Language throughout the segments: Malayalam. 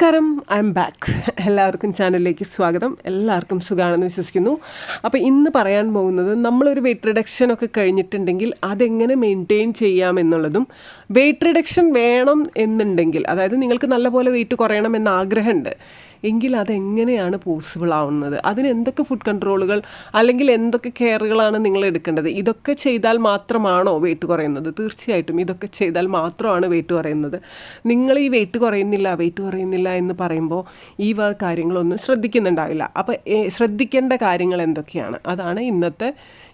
നമസ്കാരം. ഐ എം ബാക്ക് എല്ലാവർക്കും ചാനലിലേക്ക് സ്വാഗതം. എല്ലാവർക്കും സുഖമാണെന്ന് വിശ്വസിക്കുന്നു. അപ്പോൾ ഇന്ന് പറയാൻ പോകുന്നത് നമ്മളൊരു വെയിറ്റ് റിഡക്ഷൻ ഒക്കെ കഴിഞ്ഞിട്ടുണ്ടെങ്കിൽ അതെങ്ങനെ മെയിന്റെയിൻ ചെയ്യാം എന്നുള്ളതും വെയിറ്റ് റിഡക്ഷൻ വേണം എന്നുണ്ടെങ്കിൽ അതായത് നിങ്ങൾക്ക് നല്ലപോലെ വെയിറ്റ് കുറയണം എന്ന ആഗ്രഹമുണ്ട്. എങ്കിൽ അതെങ്ങനെയാണ് പോസിബിൾ ആവുന്നത്? അതിന് എന്തൊക്കെ ഫുഡ് കൺട്രോളുകൾ അല്ലെങ്കിൽ എന്തൊക്കെ കെയറുകളാണ് നിങ്ങൾ എടുക്കേണ്ടത്? ഇതൊക്കെ ചെയ്താൽ മാത്രമാണോ വെയിറ്റ് കുറയുന്നത്? തീർച്ചയായിട്ടും ഇതൊക്കെ ചെയ്താൽ മാത്രമാണ് വെയിറ്റ് കുറയുന്നത്. നിങ്ങൾ ഈ വെയിറ്റ് കുറയുന്നില്ല വെയിറ്റ് കുറയുന്നില്ല എന്ന് പറയുമ്പോൾ ഈ കാര്യങ്ങളൊന്നും ശ്രദ്ധിക്കുന്നുണ്ടാവില്ല. അപ്പോൾ ശ്രദ്ധിക്കേണ്ട കാര്യങ്ങൾ എന്തൊക്കെയാണ്? അതാണ് ഇന്നത്തെ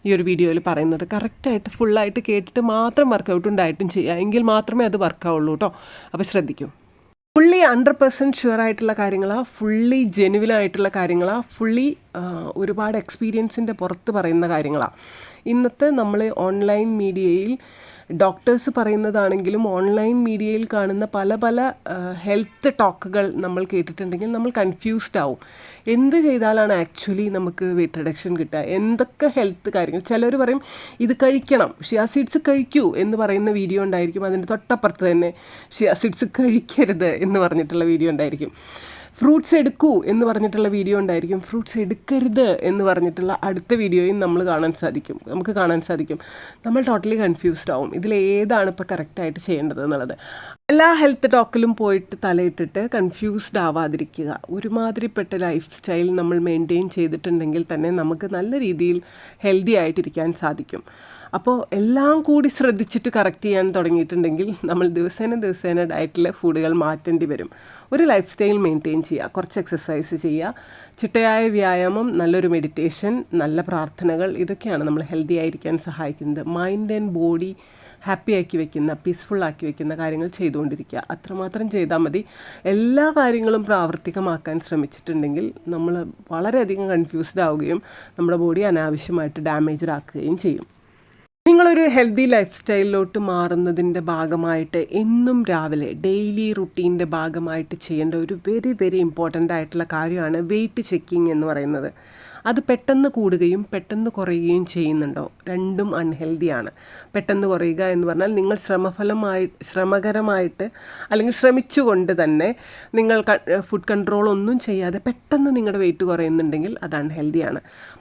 ഈ ഒരു വീഡിയോയിൽ പറയുന്നത്. കറക്റ്റായിട്ട് ഫുള്ളായിട്ട് കേട്ടിട്ട് മാത്രം വർക്കൗട്ട് ഉണ്ടായിട്ടും ചെയ്യുക എങ്കിൽ മാത്രമേ അത് വർക്കാവുള്ളൂ കേട്ടോ അപ്പോൾ ശ്രദ്ധിക്കൂ. ഫുള്ളി ഹൺഡ്രഡ് പെർസെന്റ് ഷുവർ ആയിട്ടുള്ള കാര്യങ്ങളാണ് ഫുള്ളി ജെനുവിൻ ആയിട്ടുള്ള കാര്യങ്ങളാ ഫുള്ളി ഒരുപാട് എക്സ്പീരിയൻസിന്റെ പുറത്ത് പറയുന്ന കാര്യങ്ങളാണ് ഇന്നത്തെ നമ്മൾ ഓൺലൈൻ മീഡിയയിൽ ഡോക്ടേഴ്സ് പറയുന്നതാണെങ്കിലും ഓൺലൈൻ മീഡിയയിൽ കാണുന്ന പല പല ഹെൽത്ത് ടോക്കുകൾ നമ്മൾ കേട്ടിട്ടുണ്ടെങ്കിൽ നമ്മൾ കൺഫ്യൂസ്ഡ് ആവും. എന്ത് ചെയ്താലാണ് ആക്ച്വലി നമുക്ക് വെയിറ്റ് റിഡക്ഷൻ കിട്ടുക? എന്തൊക്കെ ഹെൽത്ത് കാര്യങ്ങൾ? ചിലർ പറയും ഇത് കഴിക്കണം. ഷിയാ സീഡ്സ് കഴിക്കൂ എന്ന് പറയുന്ന വീഡിയോ ഉണ്ടായിരിക്കും. അതിന്റെ തൊട്ടപ്പുറത്ത് തന്നെ ഷിയാ സീഡ്സ് കഴിക്കരുത് എന്ന് പറഞ്ഞിട്ടുള്ള വീഡിയോ ഉണ്ടായിരിക്കും. ഫ്രൂട്ട്സ് എടുക്കൂ എന്ന് പറഞ്ഞിട്ടുള്ള വീഡിയോ ഉണ്ടായിരിക്കും. ഫ്രൂട്ട്സ് എടുക്കരുത് എന്ന് പറഞ്ഞിട്ടുള്ള അടുത്ത വീഡിയോയും നമ്മൾ കാണാൻ സാധിക്കും. നമുക്ക് കാണാൻ സാധിക്കും. നമ്മൾ ടോട്ടലി കൺഫ്യൂസ്ഡ് ആവും. ഇതിൽ ഏതാണ് ഇപ്പോൾ കറക്റ്റായിട്ട് ചെയ്യേണ്ടത് എന്നുള്ളത്. എല്ലാ ഹെൽത്ത് ടോക്കിലും പോയിട്ട് തലയിട്ടിട്ട് കൺഫ്യൂസ്ഡ് ആവാതിരിക്കുക. ഒരുമാതിരിപ്പെട്ട ലൈഫ് സ്റ്റൈൽ നമ്മൾ മെയിന്റെയിൻ ചെയ്തിട്ടുണ്ടെങ്കിൽ തന്നെ നമുക്ക് നല്ല രീതിയിൽ ഹെൽത്തി ആയിട്ടിരിക്കാൻ സാധിക്കും. അപ്പോൾ എല്ലാം കൂടി ശ്രദ്ധിച്ചിട്ട് കറക്റ്റ് ചെയ്യാൻ തുടങ്ങിയിട്ടുണ്ടെങ്കിൽ നമ്മൾ ദിവസേന ദിവസേന ഡയറ്റിലെ ഫുഡുകൾ മാറ്റേണ്ടി വരും. ഒരു ലൈഫ് സ്റ്റൈൽ മെയിന്റെയിൻ ചെയ്യുക കുറച്ച് എക്സസൈസ് ചെയ്യുക ചിട്ടയായ വ്യായാമം നല്ലൊരു മെഡിറ്റേഷൻ നല്ല പ്രാർത്ഥനകൾ ഇതൊക്കെയാണ് നമ്മൾ ഹെൽത്തി ആയിരിക്കാൻ സഹായിക്കുന്നത്. മൈൻഡ് ആൻഡ് ബോഡി ഹാപ്പി ആക്കി വെക്കുന്ന പീസ്ഫുൾ ആക്കി വെക്കുന്ന കാര്യങ്ങൾ ചെയ്തുകൊണ്ടിരിക്കുക. അത്രമാത്രം ചെയ്താൽ മതി. എല്ലാ കാര്യങ്ങളും പ്രാവർത്തികമാക്കാൻ ശ്രമിച്ചിട്ടുണ്ടെങ്കിൽ നമ്മൾ വളരെയധികം കൺഫ്യൂസ്ഡ് ആവുകയും നമ്മുടെ ബോഡി അനാവശ്യമായിട്ട് ഡാമേജ്ഡ് ആക്കുകയും ചെയ്യും. നിങ്ങളൊരു ഹെൽത്തി ലൈഫ് സ്റ്റൈലിലോട്ട് മാറുന്നതിന്റെ ഭാഗമായിട്ട് എന്നും രാവിലെ ഡെയിലി റുട്ടീന്റെ ഭാഗമായിട്ട് ചെയ്യേണ്ട ഒരു വെരി വെരി ഇമ്പോർട്ടന്റ് ആയിട്ടുള്ള കാര്യമാണ് വെയിറ്റ് ചെക്കിംഗ് എന്ന് പറയുന്നത്. അത് പെട്ടെന്ന് കൂടുകയും പെട്ടെന്ന് കുറയുകയും ചെയ്യുന്നുണ്ടോ? രണ്ടും അൺഹെൽതിയാണ് പെട്ടെന്ന് കുറയുക എന്ന് പറഞ്ഞാൽ നിങ്ങൾ ശ്രമഫലമായി ശ്രമകരമായിട്ട് അല്ലെങ്കിൽ ശ്രമിച്ചുകൊണ്ട് തന്നെ നിങ്ങൾ ഫുഡ് കൺട്രോൾ ഒന്നും ചെയ്യാതെ പെട്ടെന്ന് നിങ്ങളുടെ വെയിറ്റ് കുറയുന്നുണ്ടെങ്കിൽ അത് അൺഹെൽതിയാണ്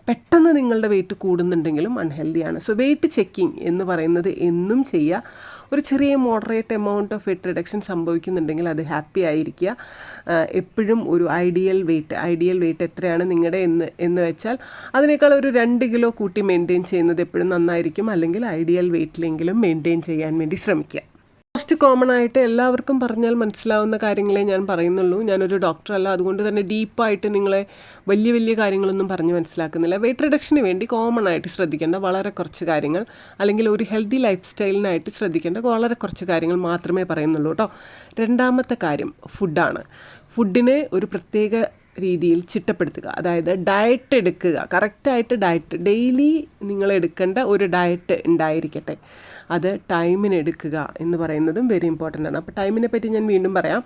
പെട്ടെന്ന് നിങ്ങളുടെ വെയിറ്റ് കൂടുന്നുണ്ടെങ്കിലും അൺഹെൽതിയാണ് സോ വെയിറ്റ് ചെക്കിംഗ് എന്ന് പറയുന്നത് എന്നും ചെയ്യുക. ഒരു ചെറിയ moderate amount of weight reduction സംഭവിക്കുന്നുണ്ടെങ്കിൽ അത് ഹാപ്പി ആയിരിക്കുക. എപ്പോഴും ഒരു ഐഡിയൽ വെയിറ്റ് ഐഡിയൽ വെയിറ്റ് എത്രയാണ് നിങ്ങളുടെ എന്ന് എന്ന് വെച്ചാൽ അതിനേക്കാൾ ഒരു രണ്ട് കിലോ കൂട്ടി മെയിന്റെയിൻ ചെയ്യുന്നത് എപ്പോഴും നന്നായിരിക്കും. അല്ലെങ്കിൽ ഐഡിയൽ വെയിറ്റിലെങ്കിലും മെയിന്റെയിൻ ചെയ്യാൻ വേണ്ടി ശ്രമിക്കുക. മോസ്റ്റ് കോമൺ ആയിട്ട് എല്ലാവർക്കും പറഞ്ഞാൽ മനസ്സിലാവുന്ന കാര്യങ്ങളെ ഞാൻ പറയുന്നുള്ളൂ. ഞാനൊരു ഡോക്ടറല്ല അതുകൊണ്ട് തന്നെ ഡീപ്പായിട്ട് നിങ്ങളെ വലിയ വലിയ കാര്യങ്ങളൊന്നും പറഞ്ഞ് മനസ്സിലാക്കുന്നില്ല. വെയിറ്റ് റിഡക്ഷന് വേണ്ടി കോമൺ ആയിട്ട് ശ്രദ്ധിക്കേണ്ട വളരെ കുറച്ച് കാര്യങ്ങൾ. അല്ലെങ്കിൽ ഒരു ഹെൽത്തി ലൈഫ് സ്റ്റൈലിനായിട്ട് ശ്രദ്ധിക്കേണ്ട വളരെ കുറച്ച് കാര്യങ്ങൾ മാത്രമേ പറയുന്നുള്ളൂ കേട്ടോ. രണ്ടാമത്തെ കാര്യം ഫുഡാണ് ഫുഡിനെ ഒരു പ്രത്യേക രീതിയിൽ ചിട്ടപ്പെടുത്തുക. അതായത് ഡയറ്റ് എടുക്കുക. കറക്റ്റായിട്ട് ഡയറ്റ് ഡെയിലി നിങ്ങൾ എടുക്കേണ്ട ഒരു ഡയറ്റ് ഉണ്ടായിരിക്കട്ടെ. അത് ടൈമിന് എടുക്കുക എന്ന് പറയുന്നതും വെരി ഇമ്പോർട്ടന്റ് ആണ്. അപ്പോൾ ടൈമിനെ പറ്റി ഞാൻ വീണ്ടും പറയാം.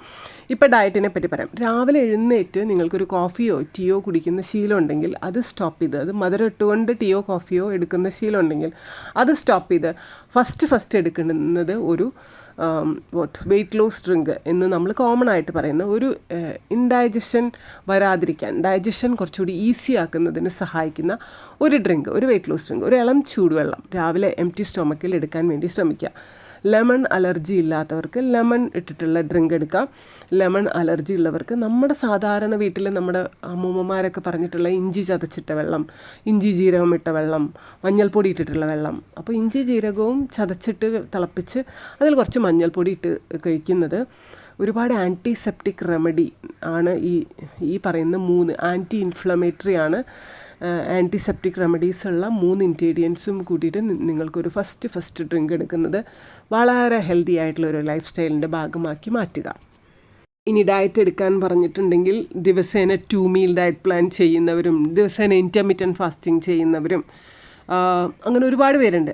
ഇപ്പോൾ ഡയറ്റിനെ പറ്റി പറയാം. രാവിലെ എഴുന്നേറ്റ് നിങ്ങൾക്കൊരു കോഫിയോ ടീയോ കുടിക്കുന്ന ശീലം ഉണ്ടെങ്കിൽ അത് സ്റ്റോപ്പ് ചെയ്ത് അത് മധുരം ഇട്ടുകൊണ്ട് ടീയോ കോഫിയോ എടുക്കുന്ന ശീലം ഉണ്ടെങ്കിൽ അത് സ്റ്റോപ്പ് ചെയ്ത് ഫസ്റ്റ് ഫസ്റ്റ് എടുക്കുന്നത് ഒരു വോട്ട് വെയിറ്റ് ലോസ് ഡ്രിങ്ക് എന്ന് നമ്മൾ കോമൺ ആയിട്ട് പറയുന്ന ഒരു ഇൻഡൈജഷൻ വരാതിരിക്കാൻ ഡൈജഷൻ കുറച്ചുകൂടി ഈസി ആക്കുന്നതിന് സഹായിക്കുന്ന ഒരു ഡ്രിങ്ക് ഒരു വെയിറ്റ് ലോസ് ഡ്രിങ്ക് ഒരു ഇളം ചൂടുവെള്ളം രാവിലെ എം ടി സ്റ്റൊമക്കിൽ എടുക്കാൻ വേണ്ടി ശ്രമിക്കുക. ലെമൺ അലർജി ഇല്ലാത്തവർക്ക് ലെമൺ ഇട്ടിട്ടുള്ള ഡ്രിങ്ക് എടുക്കാം. ലെമൺ അലർജി ഉള്ളവർക്ക് നമ്മുടെ സാധാരണ വീട്ടിൽ നമ്മുടെ അമ്മൂമ്മമാരൊക്കെ പറഞ്ഞിട്ടുള്ള ഇഞ്ചി ചതച്ചിട്ട വെള്ളം ഇഞ്ചി ജീരകം ഇട്ട വെള്ളം മഞ്ഞൾപ്പൊടി ഇട്ടിട്ടുള്ള വെള്ളം. അപ്പോൾ ഇഞ്ചി ജീരകവും ചതച്ചിട്ട് തിളപ്പിച്ച് അതിൽ കുറച്ച് മഞ്ഞൾപ്പൊടി ഇട്ട് കഴിക്കുന്നത് ഒരുപാട് ആന്റിസെപ്റ്റിക് റെമഡി ആണ് ഈ ഈ പറയുന്ന മൂന്ന് ആന്റി ഇൻഫ്ലമേറ്ററി ആണ്. ആന്റിസെപ്റ്റിക് റെമഡീസ് ഉള്ള മൂന്ന് ഇൻഗ്രീഡിയൻസും കൂട്ടിയിട്ട് നിങ്ങൾക്കൊരു ഫസ്റ്റ് ഫസ്റ്റ് ഡ്രിങ്ക് എടുക്കുന്നത് വളരെ ഹെൽത്തി ആയിട്ടുള്ള ഒരു ലൈഫ് സ്റ്റൈലിന്റെ ഭാഗമാക്കി മാറ്റുക. ഇനി ഡയറ്റ് എടുക്കാൻ പറഞ്ഞിട്ടുണ്ടെങ്കിൽ ദിവസേന ടു മീൽ ഡയറ്റ് പ്ലാൻ ചെയ്യുന്നവരും ദിവസേന ഇന്റർമീഡിയറ്റ് ഫാസ്റ്റിംഗ് ചെയ്യുന്നവരും അങ്ങനെ ഒരുപാട് പേരുണ്ട്.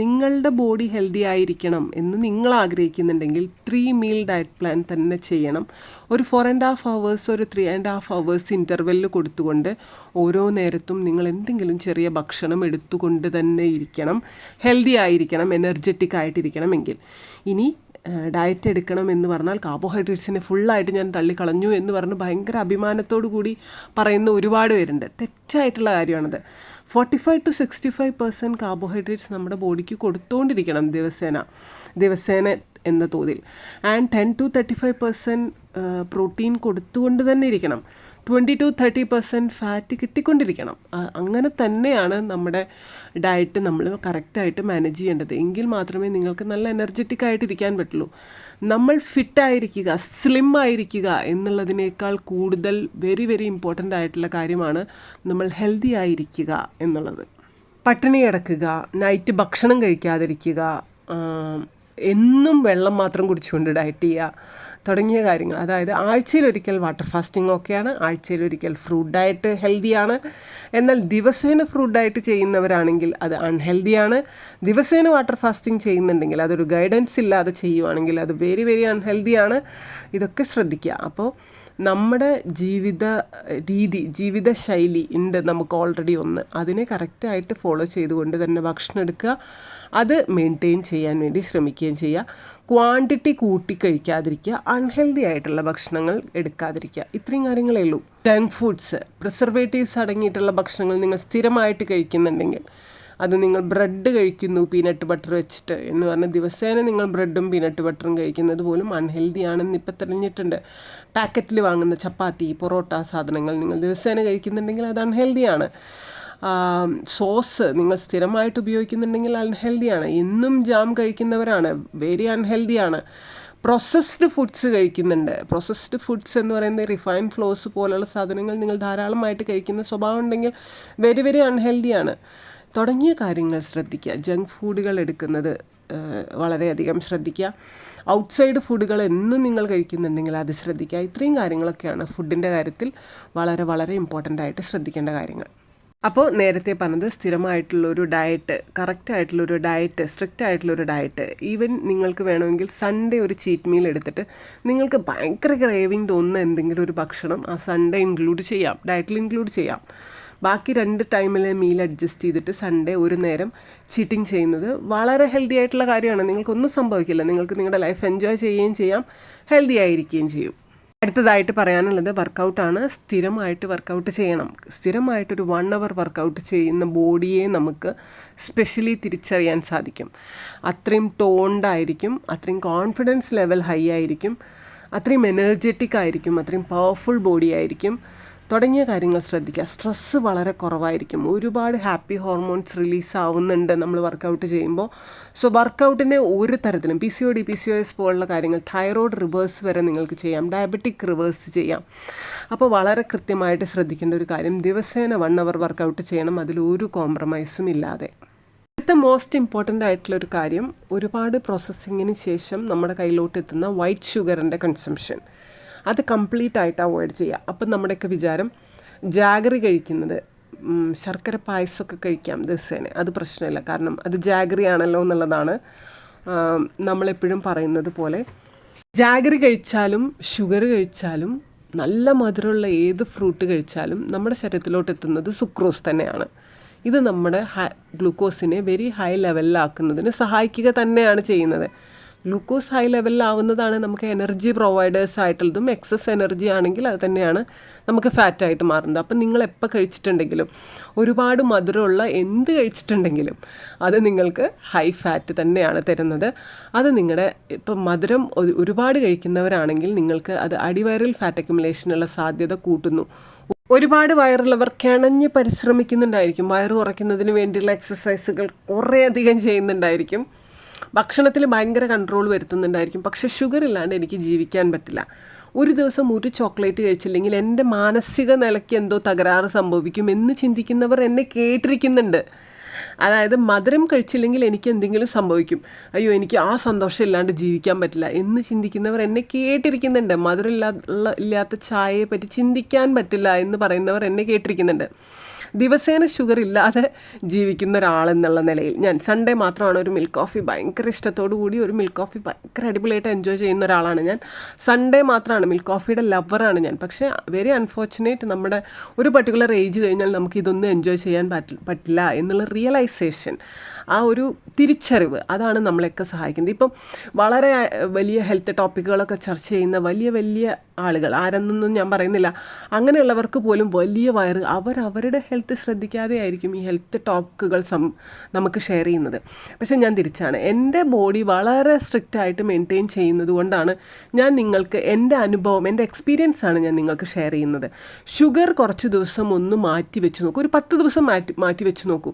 നിങ്ങളുടെ ബോഡി ഹെൽത്തി ആയിരിക്കണം എന്ന് നിങ്ങൾ ആഗ്രഹിക്കുന്നുണ്ടെങ്കിൽ ത്രീ മീൽ ഡയറ്റ് പ്ലാൻ തന്നെ ചെയ്യണം. ഒരു ഫോർ ആൻഡ് ഹാഫ് അവേഴ്സ് ഒരു ത്രീ ആൻഡ് ഹാഫ് അവേഴ്സ് ഇന്റർവെല്ലിൽ കൊടുത്തുകൊണ്ട് ഓരോ നേരത്തും നിങ്ങൾ എന്തെങ്കിലും ചെറിയ ഭക്ഷണം എടുത്തുകൊണ്ട് തന്നെ ഇരിക്കണം. ഹെൽത്തി ആയിരിക്കണം എനർജറ്റിക് ആയിട്ടിരിക്കണമെങ്കിൽ. ഇനി ഡയറ്റ് എടുക്കണം എന്ന് പറഞ്ഞാൽ കാർബോഹൈഡ്രേറ്റ്സിനെ ഫുള്ളായിട്ട് ഞാൻ തള്ളിക്കളഞ്ഞു എന്ന് പറഞ്ഞ് ഭയങ്കര അഭിമാനത്തോടു കൂടി പറയുന്ന ഒരുപാട് പേരുണ്ട്. തെറ്റായിട്ടുള്ള കാര്യമാണത്. Forty five to sixty five percent carbohydrates നമ്മുടെ ബോഡിക്ക് കൊടുത്തുകൊണ്ടിരിക്കണം ദിവസേന. ദിവസേന എന്ന തോതിൽ. And ten to thirty five percent protein കൊടുത്തുകൊണ്ട് തന്നെ ഇരിക്കണം. Twenty to thirty percent fat കിട്ടിക്കൊണ്ടിരിക്കണം. അങ്ങനെ തന്നെയാണ് നമ്മുടെ ഡയറ്റ് നമ്മൾ കറക്റ്റായിട്ട് മാനേജ് ചെയ്യേണ്ടത്. എങ്കിൽ മാത്രമേ നിങ്ങൾക്ക് നല്ല എനർജറ്റിക് ആയിട്ടിരിക്കാൻ പറ്റുള്ളൂ. നമ്മൾ ഫിറ്റായിരിക്കുക സ്ലിം ആയിരിക്കുക എന്നുള്ളതിനേക്കാൾ കൂടുതൽ വെരി വെരി ഇമ്പോർട്ടന്റ് ആയിട്ടുള്ള കാര്യമാണ് നമ്മൾ ഹെൽത്തി ആയിരിക്കുക എന്നുള്ളത്. പട്ടിണി കിടക്കുക നൈറ്റ് ഭക്ഷണം കഴിക്കാതിരിക്കുക എന്നും വെള്ളം മാത്രം കുടിച്ചുകൊണ്ട് ഡയറ്റ് ചെയ്യുക. തുടങ്ങിയ കാര്യങ്ങൾ. അതായത് ആഴ്ചയിലൊരിക്കൽ വാട്ടർ ഫാസ്റ്റിംഗ് ഒക്കെയാണ്. ആഴ്ചയിലൊരിക്കൽ ഫ്രൂട്ട് ഡയറ്റ് ഹെൽത്തിയാണ് എന്നാൽ ദിവസേന ഫ്രൂട്ട് ഡയറ്റ് ചെയ്യുന്നവരാണെങ്കിൽ അത് അൺഹെൽത്തിയാണ് ദിവസേന വാട്ടർ ഫാസ്റ്റിംഗ് ചെയ്യുന്നുണ്ടെങ്കിൽ അതൊരു ഗൈഡൻസ് ഇല്ലാതെ ചെയ്യുവാണെങ്കിൽ അത് വെരി വെരി അൺഹെൽത്തിയാണ് ഇതൊക്കെ ശ്രദ്ധിക്കുക. അപ്പോൾ നമ്മുടെ ജീവിത രീതി ജീവിത ശൈലി ഉണ്ട് നമുക്ക് ഓൾറെഡി ഒന്ന്. അതിനെ കറക്റ്റായിട്ട് ഫോളോ ചെയ്തുകൊണ്ട് തന്നെ ഭക്ഷണം എടുക്കുക. അത് മെയിന്റെയിൻ ചെയ്യാൻ വേണ്ടി ശ്രമിക്കുകയും ചെയ്യുക. ക്വാണ്ടിറ്റി കൂട്ടി കഴിക്കാതിരിക്കുക അൺഹെൽത്തി ആയിട്ടുള്ള ഭക്ഷണങ്ങൾ എടുക്കാതിരിക്കുക. ഇത്രയും കാര്യങ്ങളേ ഉള്ളൂ. ജങ്ക് ഫുഡ്സ് പ്രിസർവേറ്റീവ്സ് അടങ്ങിയിട്ടുള്ള ഭക്ഷണങ്ങൾ നിങ്ങൾ സ്ഥിരമായിട്ട് കഴിക്കുന്നുണ്ടെങ്കിൽ അത് നിങ്ങൾ ബ്രെഡ് കഴിക്കുന്നു പീനട്ട് ബട്ടർ വെച്ചിട്ട് എന്ന് പറഞ്ഞ് ദിവസേന നിങ്ങൾ ബ്രെഡും പീനട്ട് ബട്ടറും കഴിക്കുന്നത് പോലും അൺഹെൽത്തി ആണെന്ന് ഇപ്പം തെളിഞ്ഞിട്ടുണ്ട്. പാക്കറ്റിൽ വാങ്ങുന്ന ചപ്പാത്തി പൊറോട്ട സാധനങ്ങൾ നിങ്ങൾ ദിവസേന കഴിക്കുന്നുണ്ടെങ്കിൽ അത് അൺഹെൽത്തിയാണ് സോസ് നിങ്ങൾ സ്ഥിരമായിട്ട് ഉപയോഗിക്കുന്നുണ്ടെങ്കിൽ അൺഹെൽത്തിയാണ് ഇന്നും ജാം കഴിക്കുന്നവരാണ്. വെരി അൺഹെൽത്തിയാണ് പ്രോസസ്ഡ് ഫുഡ്സ് കഴിക്കുന്നുണ്ട്. പ്രോസസ്ഡ് ഫുഡ്സ് എന്ന് പറയുന്നത് റിഫൈൻഡ് ഫ്ലോസ് പോലുള്ള സാധനങ്ങൾ നിങ്ങൾ ധാരാളമായിട്ട് കഴിക്കുന്ന സ്വഭാവം ഉണ്ടെങ്കിൽ വെരി വെരി അൺഹെൽത്തിയാണ് തുടങ്ങിയ കാര്യങ്ങൾ ശ്രദ്ധിക്കുക. ജങ്ക് ഫുഡുകൾ എടുക്കുന്നത് വളരെയധികം ശ്രദ്ധിക്കുക. ഔട്ട്സൈഡ് ഫുഡുകൾ എന്നും നിങ്ങൾ കഴിക്കുന്നുണ്ടെങ്കിൽ അത് ശ്രദ്ധിക്കുക. ഇത്രയും കാര്യങ്ങളൊക്കെയാണ് ഫുഡിന്റെ കാര്യത്തിൽ വളരെ വളരെ ഇമ്പോർട്ടന്റ് ആയിട്ട് ശ്രദ്ധിക്കേണ്ട കാര്യങ്ങൾ. അപ്പോൾ നേരത്തെ പറഞ്ഞത് സ്ഥിരമായിട്ടുള്ളൊരു ഡയറ്റ് കറക്റ്റായിട്ടുള്ളൊരു ഡയറ്റ് സ്ട്രിക്റ്റ് ആയിട്ടുള്ളൊരു ഡയറ്റ്. ഈവൻ നിങ്ങൾക്ക് വേണമെങ്കിൽ സൺഡേ ഒരു ചീറ്റ് മീൽ എടുത്തിട്ട് നിങ്ങൾക്ക് ഭയങ്കര ക്രേവിങ് തോന്നുന്ന എന്തെങ്കിലും ഒരു ഭക്ഷണം ആ സൺഡേ ഇൻക്ലൂഡ് ചെയ്യാം ഡയറ്റിൽ ഇൻക്ലൂഡ് ചെയ്യാം. ബാക്കി രണ്ട് ടൈമിലെ മീൽ അഡ്ജസ്റ്റ് ചെയ്തിട്ട് സൺഡേ ഒരു നേരം ചീറ്റിംഗ് ചെയ്യുന്നത് വളരെ ഹെൽത്തി ആയിട്ടുള്ള കാര്യമാണ്. നിങ്ങൾക്കൊന്നും സംഭവിക്കില്ല. നിങ്ങൾക്ക് നിങ്ങളുടെ ലൈഫ് എൻജോയ് ചെയ്യുകയും ചെയ്യാം ഹെൽത്തി ആയിരിക്കുകയും ചെയ്യും. അടുത്തതായിട്ട് പറയാനുള്ളത് വർക്കൗട്ടാണ് സ്ഥിരമായിട്ട് വർക്കൗട്ട് ചെയ്യണം. സ്ഥിരമായിട്ടൊരു വൺ അവർ വർക്കൗട്ട് ചെയ്യുന്ന ബോഡിയെ നമുക്ക് സ്പെഷ്യലി തിരിച്ചറിയാൻ സാധിക്കും. അത്രയും ടോൺഡ് ആയിരിക്കും അത്രയും കോൺഫിഡൻസ് ലെവൽ ഹൈ ആയിരിക്കും അത്രയും എനർജറ്റിക് ആയിരിക്കും അത്രയും പവർഫുൾ ബോഡി ആയിരിക്കും. തുടങ്ങിയ കാര്യങ്ങൾ ശ്രദ്ധിക്കുക. സ്ട്രെസ്സ് വളരെ കുറവായിരിക്കും. ഒരുപാട് ഹാപ്പി ഹോർമോൺസ് റിലീസ് ആവുന്നുണ്ട് നമ്മൾ വർക്കൗട്ട് ചെയ്യുമ്പോൾ. സോ വർക്കൗട്ടിനെ ഒരു തരത്തിലും P C O D P C O S പോലുള്ള കാര്യങ്ങൾ തൈറോയ്ഡ് റിവേഴ്സ് വരെ നിങ്ങൾക്ക് ചെയ്യാം. ഡയബറ്റിക് റിവേഴ്സ് ചെയ്യാം. അപ്പോൾ വളരെ കൃത്യമായിട്ട് ശ്രദ്ധിക്കേണ്ട ഒരു കാര്യം ദിവസേന വൺ അവർ വർക്കൗട്ട് ചെയ്യണം. അതിൽ ഒരു കോംപ്രമൈസും ഇല്ലാതെ. അടുത്ത മോസ്റ്റ് ഇമ്പോർട്ടന്റ് ആയിട്ടുള്ള ഒരു കാര്യം ഒരുപാട് പ്രോസസ്സിങ്ങിന് ശേഷം നമ്മുടെ കയ്യിലോട്ട് എത്തുന്ന വൈറ്റ് ഷുഗറിന്റെ കൺസംഷൻ അത് കംപ്ലീറ്റ് ആയിട്ട് അവോയ്ഡ് ചെയ്യുക. അപ്പം നമ്മുടെയൊക്കെ വിചാരം ജാഗറി കഴിക്കുന്നത് ശർക്കര പായസമൊക്കെ കഴിക്കാം ദിവസേന. അത് പ്രശ്നമില്ല. കാരണം അത് ജാഗറി ആണല്ലോ എന്നുള്ളതാണ് നമ്മളെപ്പോഴും പറയുന്നത് പോലെ. ജാഗറി കഴിച്ചാലും ഷുഗർ കഴിച്ചാലും നല്ല മധുരമുള്ള ഏത് ഫ്രൂട്ട് കഴിച്ചാലും നമ്മുടെ ശരീരത്തിലോട്ട് എത്തുന്നത് സുക്രോസ് തന്നെയാണ്. ഇത് നമ്മുടെ ഗ്ലൂക്കോസിനെ വെരി ഹൈ ലെവലിലാക്കുന്നതിന് സഹായിക്കുക തന്നെയാണ് ചെയ്യുന്നത്. ഗ്ലൂക്കോസ് ഹൈ ലെവലിലാവുന്നതാണ് നമുക്ക് എനർജി പ്രൊവൈഡേഴ്സ് ആയിട്ടുള്ളതും എക്സസ് എനർജി ആണെങ്കിൽ അത് തന്നെയാണ് നമുക്ക് ഫാറ്റായിട്ട് മാറുന്നത്. അപ്പം നിങ്ങൾ എപ്പോൾ കഴിച്ചിട്ടുണ്ടെങ്കിലും ഒരുപാട് മധുരമുള്ള എന്ത് കഴിച്ചിട്ടുണ്ടെങ്കിലും അത് നിങ്ങൾക്ക് ഹൈ ഫാറ്റ് തന്നെയാണ് തരുന്നത്. അത് നിങ്ങളുടെ ഇപ്പം മധുരം ഒരുപാട് കഴിക്കുന്നവരാണെങ്കിൽ നിങ്ങൾക്ക് അത് അടിവയറിൽ ഫാറ്റ് അക്യുമുലേഷനുള്ള സാധ്യത കൂട്ടുന്നു. ഒരുപാട് വയറുള്ളവർ കിണഞ്ഞ് പരിശ്രമിക്കുന്നുണ്ടായിരിക്കും. വയറ് കുറയ്ക്കുന്നതിന് വേണ്ടിയുള്ള എക്സസൈസുകൾ കുറേയധികം ചെയ്യുന്നുണ്ടായിരിക്കും. ഭക്ഷണത്തിൽ ഭയങ്കര കൺട്രോൾ വരുത്തുന്നുണ്ടായിരിക്കും. പക്ഷെ ഷുഗർ ഇല്ലാണ്ട് എനിക്ക് ജീവിക്കാൻ പറ്റില്ല. ഒരു ദിവസം ഒരു ചോക്ലേറ്റ് കഴിച്ചില്ലെങ്കിൽ എന്റെ മാനസിക നിലയ്ക്ക് എന്തോ തകരാറ് സംഭവിക്കും എന്ന് ചിന്തിക്കുന്നവർ എന്നെ കേട്ടിരിക്കുന്നുണ്ട്. അതായത് മധുരം കഴിച്ചില്ലെങ്കിൽ എനിക്ക് എന്തെങ്കിലും സംഭവിക്കും. അയ്യോ എനിക്ക് ആ സന്തോഷം ഇല്ലാണ്ട് ജീവിക്കാൻ പറ്റില്ല എന്ന് ചിന്തിക്കുന്നവർ എന്നെ കേട്ടിരിക്കുന്നുണ്ട്. മധുരം ഇല്ലാ ഇല്ലാത്ത ചായയെ പറ്റി ചിന്തിക്കാൻ പറ്റില്ല എന്ന് പറയുന്നവർ എന്നെ കേട്ടിരിക്കുന്നുണ്ട്. ദിവസേന ഷുഗർ ഇല്ലാതെ ജീവിക്കുന്ന ഒരാളെന്നുള്ള നിലയിൽ ഞാൻ സൺഡേ മാത്രമാണ് ഒരു മിൽക്ക് കോഫി ഭയങ്കര ഇഷ്ടത്തോടു കൂടി ഒരു മിൽക്ക് കോഫി ഭയങ്കര അടിപൊളിയായിട്ട് എൻജോയ് ചെയ്യുന്ന ഒരാളാണ് ഞാൻ. സൺഡേ മാത്രമാണ് മിൽക്ക് കോഫിയുടെ ലവറാണ് ഞാൻ. പക്ഷേ വെരി അൺഫോർച്ചുനേറ്റ് നമ്മുടെ ഒരു പർട്ടിക്കുലർ ഏജ് കഴിഞ്ഞാൽ നമുക്ക് ഇതൊന്നും എൻജോയ് ചെയ്യാൻ പറ്റില്ല എന്നുള്ള റിയലൈസേഷൻ ആ ഒരു തിരിച്ചറിവ് അതാണ് നമ്മളെയൊക്കെ സഹായിക്കുന്നത്. ഇപ്പം വളരെ വലിയ ഹെൽത്ത് ടോപ്പിക്കുകളൊക്കെ ചർച്ച ചെയ്യുന്ന വലിയ വലിയ ആളുകൾ ആരെന്നൊന്നും ഞാൻ പറയുന്നില്ല. അങ്ങനെയുള്ളവർക്ക് പോലും വലിയ വയറ് അവരവരുടെ അവരുടെ ഹെൽത്ത് ശ്രദ്ധിക്കാതെ ആയിരിക്കും ഈ ഹെൽത്ത് ടോക്കുകൾ സം നമുക്ക് ഷെയർ ചെയ്യുന്നത്. പക്ഷേ ഞാൻ തിരിച്ചാണ്. എന്റെ ബോഡി വളരെ സ്ട്രിക്റ്റ് ആയിട്ട് മെയിന്റെയിൻ ചെയ്യുന്നത് കൊണ്ടാണ് ഞാൻ നിങ്ങൾക്ക് എന്റെ അനുഭവം എന്റെ എക്സ്പീരിയൻസ് ആണ് ഞാൻ നിങ്ങൾക്ക് ഷെയർ ചെയ്യുന്നത്. ഷുഗർ കുറച്ച് ദിവസം ഒന്ന് മാറ്റി വെച്ച് നോക്കൂ. ഒരു പത്ത് ദിവസം മാറ്റി മാറ്റി വെച്ച് നോക്കൂ.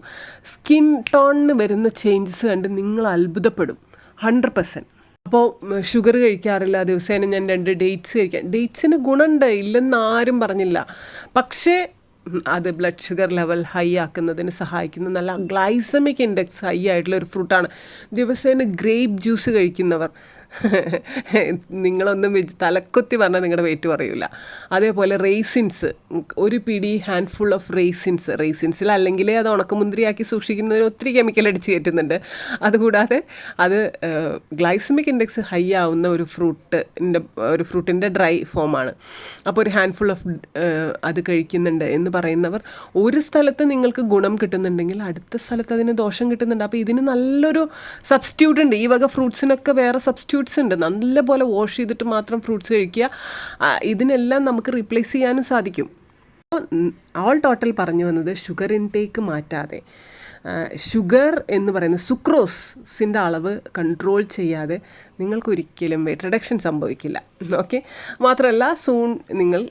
സ്കിൻ ടോണിന് വരുന്ന ചേഞ്ചസ് കണ്ട് നിങ്ങൾ അത്ഭുതപ്പെടും. Hundred percent. അപ്പോൾ ഷുഗർ കഴിക്കാറില്ല ദിവസേന ഞാൻ രണ്ട് ഡേറ്റ്സ് കഴിക്കാം ഡേറ്റ്സിന് ഗുണമുണ്ട് ഇല്ലെന്ന് ആരും പറഞ്ഞില്ല. പക്ഷേ അത് ബ്ലഡ് ഷുഗർ ലെവൽ ഹൈ ആക്കുന്നതിന് സഹായിക്കുന്ന. നല്ല ഗ്ലൈസമിക് ഇൻഡെക്സ് ഹൈ ആയിട്ടുള്ള ഒരു ഫ്രൂട്ടാണ് ദിവസേന ഗ്രേപ്പ് ജ്യൂസ് കഴിക്കുന്നവർ നിങ്ങളൊന്നും തലക്കൊത്തി പറഞ്ഞാൽ നിങ്ങളുടെ വെയിറ്റ് പറയൂല അതേപോലെ റേസിൻസ് ഒരു പിടി ഹാൻഡ് ഫുൾ ഓഫ് റേസിൻസ് റേസിൻസിൽ അല്ലെങ്കിൽ അത് ഉണക്കമുന്തിരിയാക്കി സൂക്ഷിക്കുന്നതിന് ഒത്തിരി കെമിക്കൽ അടിച്ച് കയറ്റുന്നുണ്ട്. അതുകൂടാതെ അത് ഗ്ലൈസമിക് ഇൻഡെക്സ് ഹൈ ആവുന്ന ഒരു ഫ്രൂട്ടിന്റെ ഒരു ഫ്രൂട്ടിന്റെ ഡ്രൈ ഫോമാണ് അപ്പോൾ ഒരു ഹാൻഡ് ഫുൾ ഓഫ് അത് കഴിക്കുന്നുണ്ട് എന്ന് പറയുന്നവർ ഒരു സ്ഥലത്ത് നിങ്ങൾക്ക് ഗുണം കിട്ടുന്നുണ്ടെങ്കിൽ അടുത്ത സ്ഥലത്ത് അതിന് ദോഷം കിട്ടുന്നുണ്ട്. അപ്പോൾ ഇതിന് നല്ലൊരു സബ്സ്റ്റിറ്റ്യൂട്ട് ഉണ്ട്. ഈ വക ഫ്രൂട്ട്സിനൊക്കെ വേറെ സബ്സ്റ്റിറ്റ്യൂട്ട്സ് ഉണ്ട്. നല്ലപോലെ വാഷ് ചെയ്തിട്ട് മാത്രം ഫ്രൂട്ട്സ് കഴിക്കുക. ഇതിനെല്ലാം നമുക്ക് റീപ്ലേസ് ചെയ്യാനും സാധിക്കും. ഓൾ ടോട്ടൽ പറഞ്ഞു വന്നത് ഷുഗർ ഇൻടേക്ക് മാറ്റാതെ. ഷുഗർ എന്ന് പറയുന്ന സുക്രോസിന്റെ അളവ് കൺട്രോൾ ചെയ്യാതെ നിങ്ങൾക്കൊരിക്കലും വെയിറ്റ് റിഡക്ഷൻ സംഭവിക്കില്ല. ഓക്കെ മാത്രമല്ല സൂൺ നിങ്ങൾ